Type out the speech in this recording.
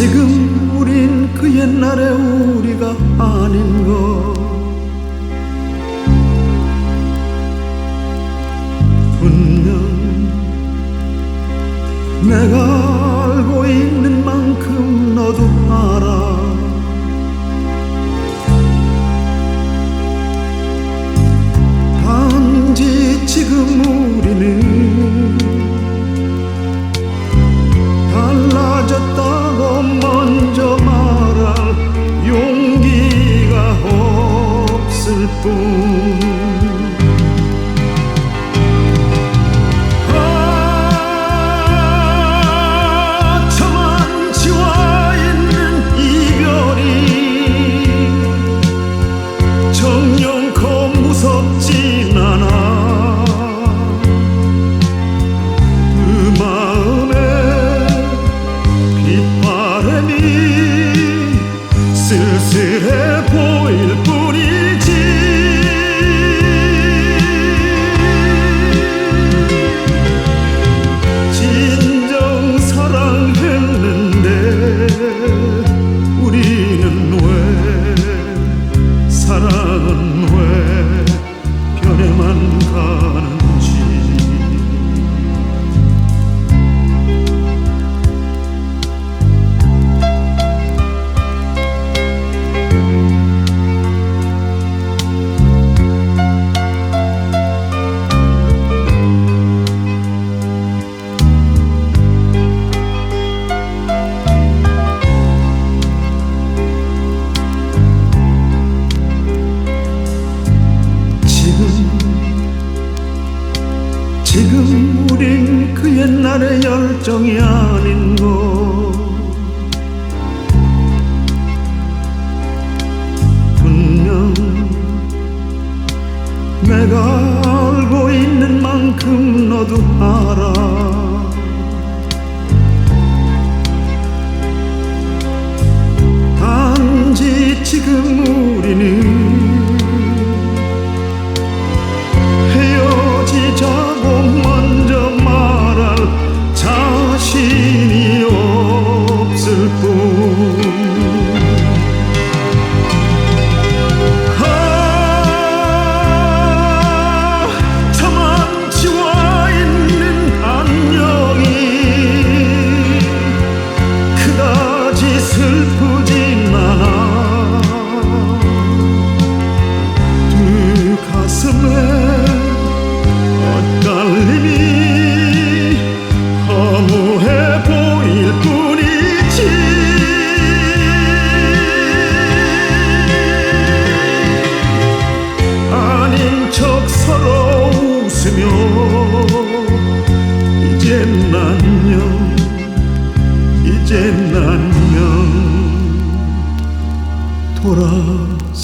지금 우린 그 옛날의 우리가 아닌 것. 분명 내가 fool 우린 그 옛날의 열정이 아닌 것 분명 내가 알고 있는 만큼 너도 아 있으며 이젠 난녕, 이젠 난녕 돌아서야지.